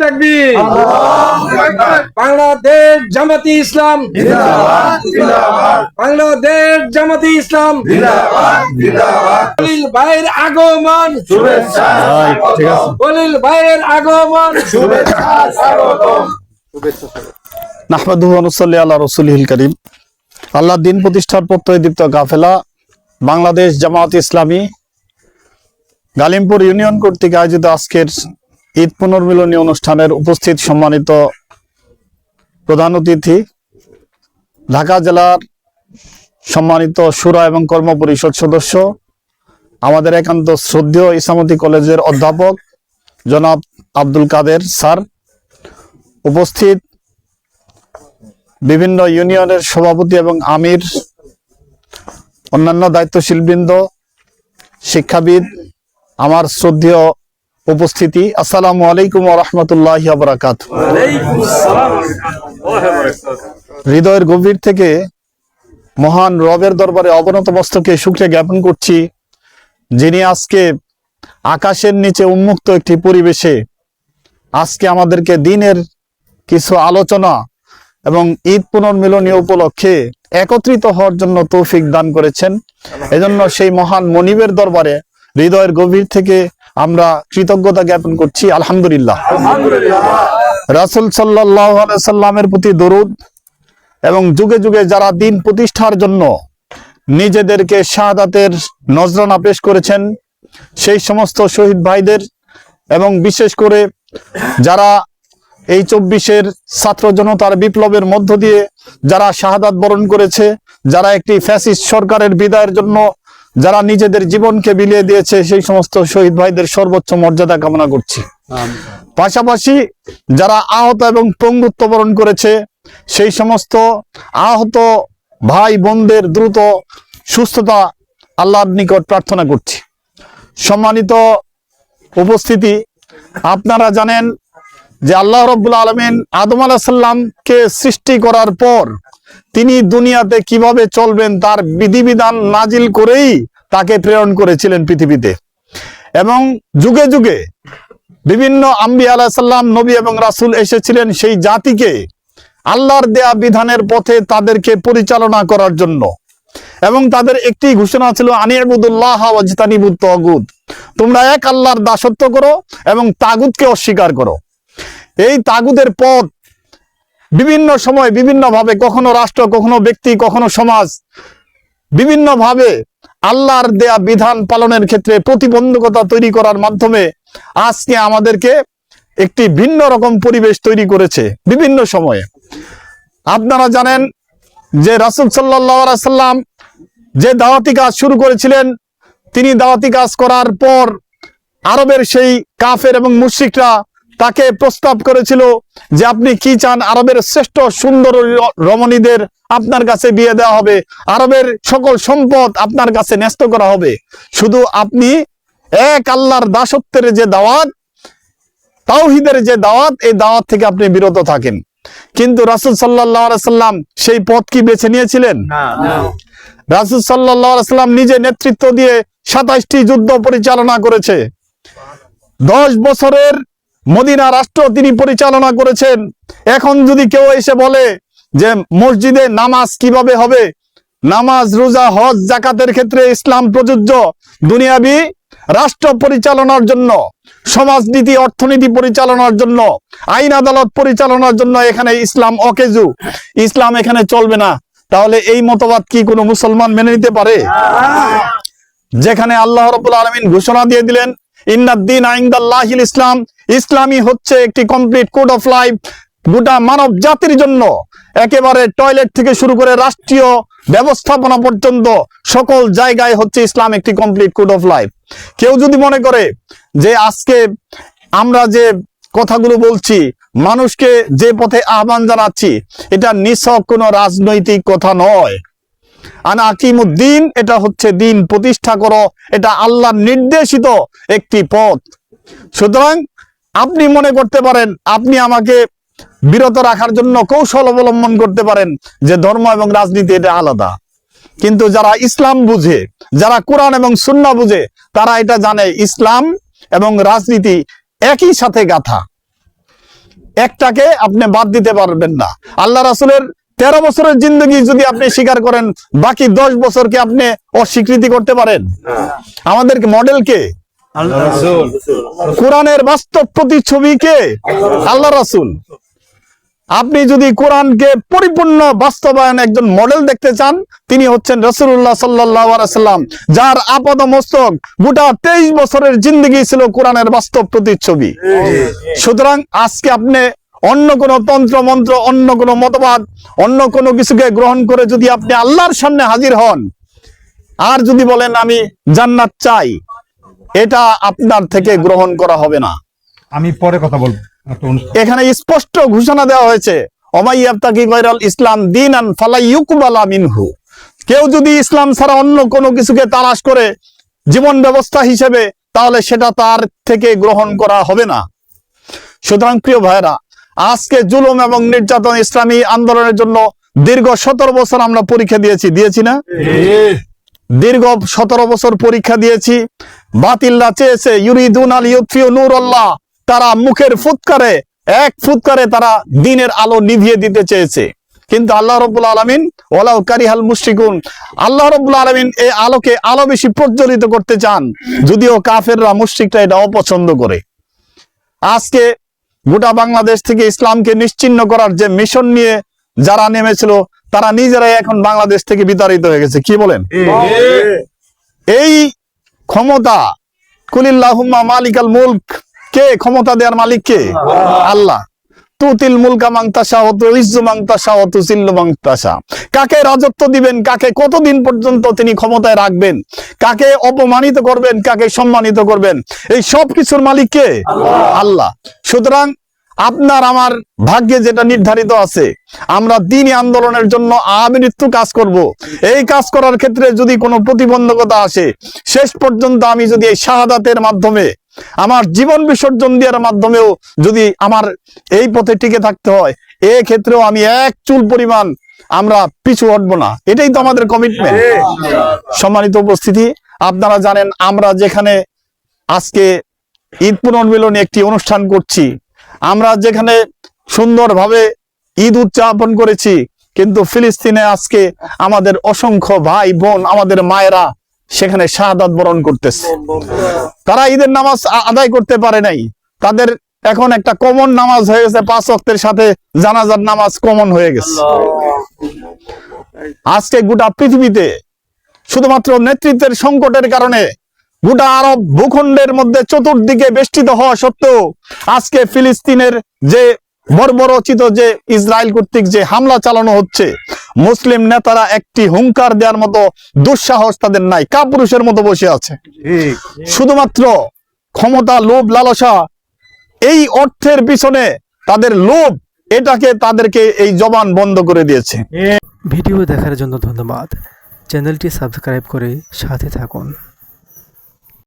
তাকবীর বাংলাদেশ জামাতি ইসলাম। বাংলাদেশ জামাতি ইসলাম। ভাইয়ের আগমন। খলিল ভাইয়ের আগমন। নাহমাদুহু ওয়া নুসাল্লি আলা রাসূলিহিল আল্লাহ দিন প্রতিষ্ঠার প্রত্যয় দীপ্ত কাফেলা বাংলাদেশ জামায়াত ইসলামী গালিমপুর ইউনিয়ন কর্তৃক আয়োজিত আজকের ঈদ পুনর্মিলনী অনুষ্ঠানের উপস্থিত সম্মানিত প্রধান অতিথি, ঢাকা জেলার সম্মানিত সুরা এবং কর্ম পরিষদ সদস্য, আমাদের একান্ত শ্রদ্ধেয় ইসলামতী কলেজের অধ্যাপক জনাব আব্দুল কাদের স্যার, উপস্থিত বিভিন্ন ইউনিয়নের সভাপতি এবং আমির, অন্যান্য দায়িত্বশীলবৃন্দ, শিক্ষাবিদ, আমার শ্রদ্ধেয় উপস্থিতি। আসসালামু আলাইকুম রহমতুল্লাহ হৃদয়ের গভীর থেকে মহান রবের দরবারে অবনত মস্তকে শুক্রিয়া জ্ঞাপন করছি যিনি আজকে আকাশের নিচে উন্মুক্ত একটি পরিবেশে আজকে আমাদেরকে দিনের কিছু আলোচনা এবং ঈদ পুনর্মিলনী উপলক্ষে একত্রিত হওয়ার জন্য তৌফিক দান করেছেন। এজন্য সেই মহান মনিবের দরবারে হৃদয়ের গভীর থেকে আমরা কৃতজ্ঞতা জ্ঞাপন করছি, আলহামদুলিল্লাহ। রাসুল সাল্লামের প্রতি দরুদ এবং যুগে যুগে যারা দিন প্রতিষ্ঠার জন্য নিজেদেরকে শাহাদাতের নজরানা পেশ করেছেন, সেই সমস্ত শহীদ ভাইদের এবং বিশেষ করে যারা এই চব্বিশের ছাত্র জনতার বিপ্লবের মধ্য দিয়ে যারা শাহাদাত বরণ করেছে, যারা একটি ফ্যাসিস্ট সরকারের বিদায়ের জন্য যারা নিজেদের জীবনকে বিলিয়ে দিয়েছে সেই সমস্ত শহীদ ভাইদের সর্বোচ্চ মর্যাদা কামনা করছি। পাশাপাশি যারা আহত এবং পঙ্গুত্ব বরণ করেছে সেই সমস্ত আহত ভাই বোনদের দ্রুত সুস্থতা আল্লাহর নিকট প্রার্থনা করছি। সম্মানিত উপস্থিতি আপনারা জানেন যে আল্লাহ রব্বুল আলমিন আদম আলাহিসাল্লামকে সৃষ্টি করার পর তিনি দুনিয়াতে কীভাবে চলবেন তার বিধিবিধান নাজিল করেই তাকে প্রেরণ করেছিলেন পৃথিবীতে। এবং যুগে যুগে বিভিন্ন আম্বি আলাহিসাল্লাম নবী এবং রাসুল এসেছিলেন সেই জাতিকে আল্লাহর দেয়া বিধানের পথে তাদেরকে পরিচালনা করার জন্য। এবং তাদের একটি ঘোষণা ছিল আনিয়াবুদুল্লাহ তোমরা এক আল্লাহর দাসত্ব করো এবং তাগুদকে অস্বীকার করো। এই তাগুদের পথ বিভিন্ন সময় বিভিন্ন ভাবে কখনো রাষ্ট্র, কখনো ব্যক্তি, কখনো সমাজ বিভিন্ন ভাবে আল্লাহর দেয়া বিধান পালনের ক্ষেত্রে প্রতিবন্ধকতা তৈরি করার মাধ্যমে আজকে আমাদেরকে একটি ভিন্ন রকম পরিবেশ তৈরি করেছে বিভিন্ন সময়ে। আপনারা জানেন যে রাসুল সাল্লাহ সাল্লাম যে দাওয়াতি কাজ শুরু করেছিলেন, তিনি দাওয়াতি কাজ করার পর আরবের সেই কাফের এবং মুশরিকরা তাকে প্রস্তাব করেছিল যে আপনি কি চান? আরবের শ্রেষ্ঠ সুন্দর রমণীদের আপনার কাছে বিয়ে দেওয়া হবে। আরবের সকল সম্পদ আপনার কাছে ন্যস্ত করা হবে। শুধু আপনি এক আল্লাহর দাসত্বের যে দাওয়াত তাওহিদের যে দাওয়াত এই দাওয়াত থেকে আপনি বিরত থাকেন। কিন্তু রাসুল সাল্লাহ সাল্লাম সেই পথ কি বেছে নিয়েছিলেন? রাসুল সাল্লাহ সাল্লাম নিজে নেতৃত্ব দিয়ে সাতাইশটি যুদ্ধ পরিচালনা করেছে। দশ বছরের মদিনা রাষ্ট্র তিনি পরিচালনা করেছেন। এখন যদি কেউ এসে বলে যে মসজিদে নামাজ কীভাবে হবে, নামাজ, রোজা, হজ জাকাতের ক্ষেত্রে ইসলাম প্রযোজ্য দুনিয়াবি রাষ্ট্র পরিচালনার জন্য, সমাজনীতি, অর্থনীতি পরিচালনার জন্য, আইন আদালত পরিচালনার জন্য এখানে ইসলাম অকেজু। ইসলাম এখানে চলবে না। তাহলে এই মতবাদ কি কোনো মুসলমান মেনে নিতে পারে? যেখানে আল্লাহ রবুল আলমিন ঘোষণা দিয়ে দিলেন ইন্নাদ্দিন আইন্দাল্লাহিল ইসলাম। ইসলামী হচ্ছে একটি কমপ্লিট কোড অফ লাইফ গোটা মানব জাতির জন্য। একেবারে টয়লেট থেকে শুরু করে রাষ্ট্রীয় ব্যবস্থাপনা পর্যন্ত সকল জায়গায় হচ্ছে ইসলাম একটি কমপ্লিট কোড অফ লাইফ কেউ যদি মনে করে যে আজকে আমরা যে কথাগুলো বলছি, মানুষকে যে পথে আহ্বান জানাচ্ছি, এটা নিছক কোনো রাজনৈতিক কথা নয়। আনা আকিমুদ্দিন, এটা হচ্ছে দিন প্রতিষ্ঠা করো, এটা আল্লাহ নির্দেশিত একটি পথ। সুতরাং আপনি মনে করতে পারেন, আপনি আমাকে বিরত রাখার জন্য কৌশল অবলম্বন করতে পারেন যে ধর্ম এবং রাজনীতি এটা আলাদা। কিন্তু যারা ইসলাম বুঝে, যারা কোরআন এবং সুন্না বুঝে, তারা এটা জানে ইসলাম এবং রাজনীতি একই সাথে গাথা। একটাকে আপনি বাদ দিতে পারবেন না। আল্লাহ রাসুলের তেরো বছরের জিন্দগি যদি আপনি স্বীকার করেন বাকি দশ বছরকে আপনি অস্বীকৃতি করতে পারেন। আমাদের মডেল কে? কোরআনের বাস্তব প্রতিচ্ছবি কে? আল্লাহ রাসুল। আপনি যদি কোরআনকে পরিপূর্ণ বাস্তবায়ন একজন মডেল দেখতে চান তিনি হচ্ছেন রসুল্লাহ সাল্লাম যার আপাদ মস্তক গোটা তেইশ বছরের জিন্দগি ছিল কোরআনের বাস্তব প্রতিচ্ছবি। সুতরাং আজকে আপনি অন্য কোন তন্ত্র মন্ত্র অন্য কোন মতবাদ অন্য কোনো কিছুকে গ্রহণ করে যদি আপনি আল্লাহর সামনে হাজির হন আর যদি বলেন আমি জান্নাত চাই এটা আপনার থেকে গ্রহণ করা হবে না। আমি পরে কথা বলব। এখানে স্পষ্ট ঘোষণা দেওয়া হয়েছে ইসলাম দিন আন মিনহু। কেউ যদি ইসলাম ছাড়া অন্য কোনো কিছুকে তালাশ করে জীবন ব্যবস্থা হিসেবে তাহলে সেটা তার থেকে গ্রহণ করা হবে না। সুতরাং প্রিয় ভাইরা আজকে জুলুম এবং নির্যাতন ইসলামী আন্দোলনের জন্য দীর্ঘ সতেরো বছর আমরা পরীক্ষা দিয়েছি দিয়েছি না? দীর্ঘ সতেরো বছর পরীক্ষা দিয়েছি। বাতিল্লা চেয়েছে ইউরিদুন আল ইউফিউ নূর আল্লাহ তারা মুখের ফুৎকারে, এক ফুৎকারে তারা দিনের আলো নিভিয়ে দিতে চেয়েছে। কিন্তু আল্লাহ রব্বুল আলমিন ওলাউ কারিহাল মুশরিকুন, আল্লাহ রব্বুল আলমিন এই আলোকে আলো বেশি প্রজ্বলিত করতে চান, যদিও কাফেররা মুশরিকরা এটা অপছন্দ করে। আজকে গোটা বাংলাদেশ থেকে ইসলামকে নিশ্চিন্ন করার যে মিশন নিয়ে যারা নেমেছিল তারা নিজেরাই এখন বাংলাদেশ থেকে বিতাড়িত হয়ে গেছে। কি বলেন? এই ক্ষমতা কুলিল্লাহুম্মা মালিকাল মুলক কে ক্ষমতা দেওয়ার মালিক কে? আল্লাহ। তুতিল মুলকা মাংতাসা ও তুইজ্জু মাংতাসা ও তুসিল্লু মাংতাসা কাকে রাজত্ব দিবেন কাকে কতদিন পর্যন্ত তিনি ক্ষমতায় রাখবেন কাকে অপমানিত করবেন কাকে সম্মানিত করবেন এই সব কিছুর মালিক কে? আল্লাহ। সুতরাং আপনার আমার ভাগ্যে যেটা নির্ধারিত আছে আমরা দিনই আন্দোলনের জন্য আমৃত্যু কাজ করব। এই কাজ করার ক্ষেত্রে যদি কোনো প্রতিবন্ধকতা আসে শেষ পর্যন্ত আমি যদি এই শাহাদাতের মাধ্যমে আমার জীবন বিসর্জন দেওয়ার মাধ্যমেও যদি আমার এই পথে টিকে থাকতে হয় এ ক্ষেত্রেও আমি এক চুল পরিমাণ আমরা পিছু হটবো না। এটাই তো আমাদের কমিটমেন্ট সম্মানিত উপস্থিতি, আপনারা জানেন আমরা যেখানে আজকে ঈদ পুনর্মিলনী একটি অনুষ্ঠান করছি, আমরা যেখানে সুন্দরভাবে ঈদ উদযাপন করেছি, কিন্তু ফিলিস্তিনে আজকে আমাদের অসংখ্য ভাই বোন, আমাদের মায়েরা সেখানে শাহাদাত বরণ করতেছে। তারা ঈদের নামাজ আদায় করতে পারে নাই। তাদের এখন একটা কমন নামাজ হয়ে গেছে পাঁচ ওয়াক্তের সাথে জানাজার নামাজ কমন হয়ে গেছে। আজকে গোটা পৃথিবীতে শুধুমাত্র নেতৃত্বের সংকটের কারণে গোটা আরব ভূখণ্ডের মধ্যে চতুর্দিকে বেষ্টিত হওয়া সত্ত্বেও আজকে ফিলিস্তিনের যে বর্বরচিত যে ইসরায়েল কর্তৃক যে হামলা চালানো হচ্ছে মুসলিম নেতারা একটি হুঙ্কার দেওয়ার মতো দুঃসাহস তাদের নাই কাপুরুষের মতো বসে আছে। শুধুমাত্র ক্ষমতা লোভ লালসা এই অর্থের পিছনে তাদের লোভ এটাকে তাদেরকে এই জবান বন্ধ করে দিয়েছে। ভিডিও দেখার জন্য ধন্যবাদ। চ্যানেলটি সাবস্ক্রাইব করে সাথে থাকুন।